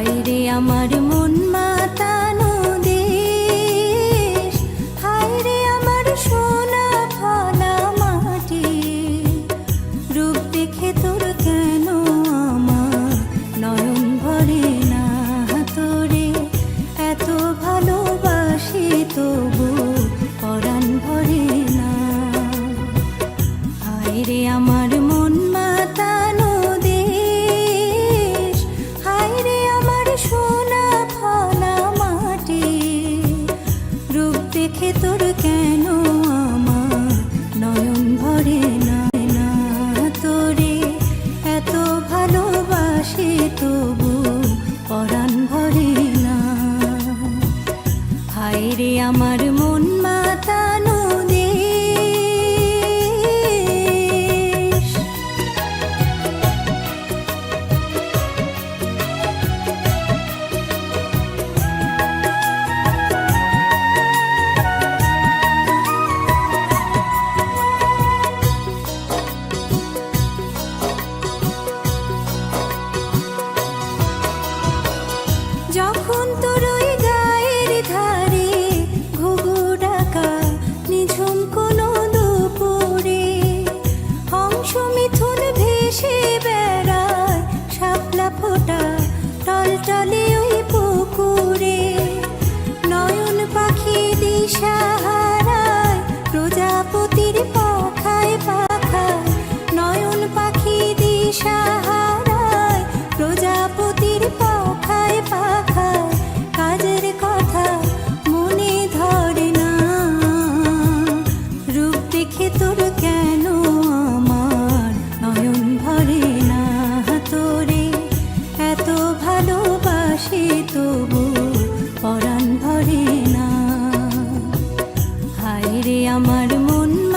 রে আমার মন মাতানো দেশ হায় রে আমার সোনা ফলা মাটি রূপ দেখে তোর কেন আমার নয়ন ভরে না তোরে? এত ভালোবাসি তবু পরাণ ভরে না। হায় রে আমার দেখে তোর কেন আমার নয়ন ভরে না? যখন তোর ওই গায়ের ধারে ঘুঘু ডাকা নিঝুম কোনো দুপুরে হংস ভেসে শাপলা টলটলে ওই পুকুরে। নয়ন পাখি দিশা আমার মন।